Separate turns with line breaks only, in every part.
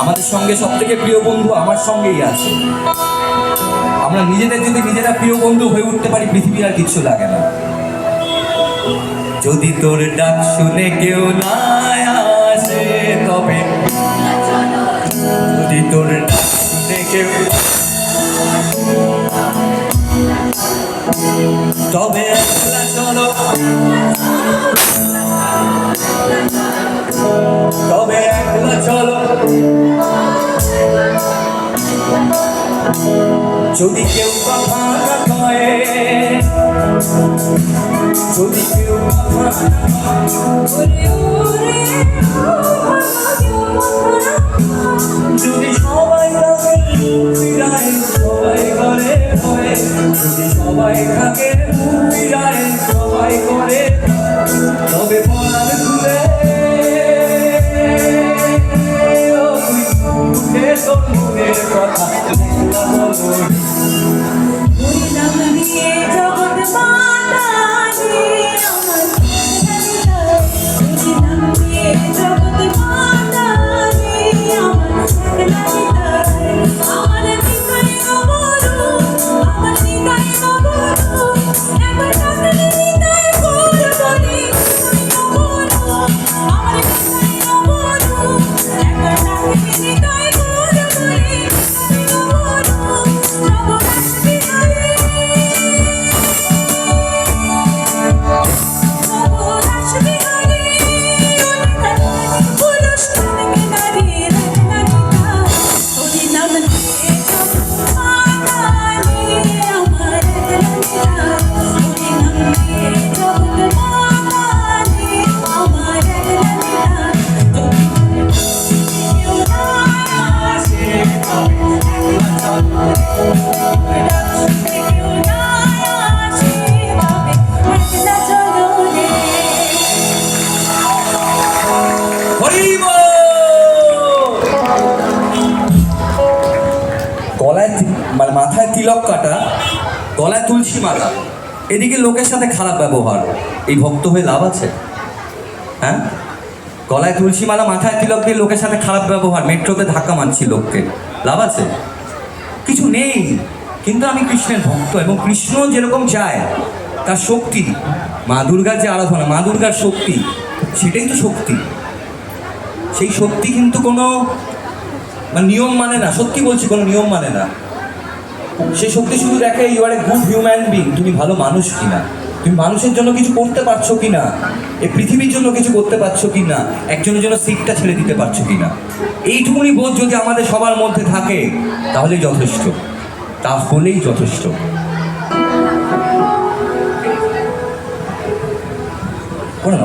আমাদের সঙ্গে সব থেকে প্রিয় বন্ধু আমার সঙ্গেই আছে। আমরা নিজেদের যদি নিজেরা প্রিয় বন্ধু হয়ে উঠতে পারি, পৃথিবী আর কিছু লাগে না। যদি তোর ডাক শুনে কেউ না আসে তবে যদি তোর ডাক শুনে কেউ তবে একলা চলো। তবে একলা চলো। যদি কেউ যদি কেউ থাকে সবাই করে। তবে পড়ার মানে মাথায় তিলক কাটা, গলায় তুলসী এদিকে লোকের সাথে খারাপ ব্যবহার। এই ভক্ত হয়ে লাভ আছে? হ্যাঁ? গলায় তুলসী মালা, মাথায় তিলক দিয়ে লোকের সাথে খারাপ ব্যবহার, মেট্রোতে ধাক্কা মারছি লোককে। লাভ আছে? কিছু নেই। কিন্তু আমি কৃষ্ণের ভক্ত এবং কৃষ্ণ যেরকম চায়, তার শক্তি। মা দুর্গার যে আরাধনা, মা দুর্গার শক্তি, সেটাই তো শক্তি। সেই শক্তি কিন্তু কোনো মানে নিয়ম মানে না, সত্যি বলছি, কোনো নিয়ম মানে না। সে শক্তি শুধু দেখে you are a good human being তুমি ভালো মানুষ কিনা? তুমি মানুষের জন্য কিছু করতে পারছ কিনা? এই পৃথিবীর জন্য কিছু করতে পারছ কি না? একজনের জন্য সিটটা ছেড়ে দিতে পারছ কি না? এইটুকুনি বোধ যদি আমাদের সবার মধ্যে থাকে, তাহলেই যথেষ্ট। তাহলেই যথেষ্ট। করে।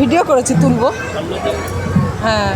ভিডিও করেছি তুলবো। হ্যাঁ।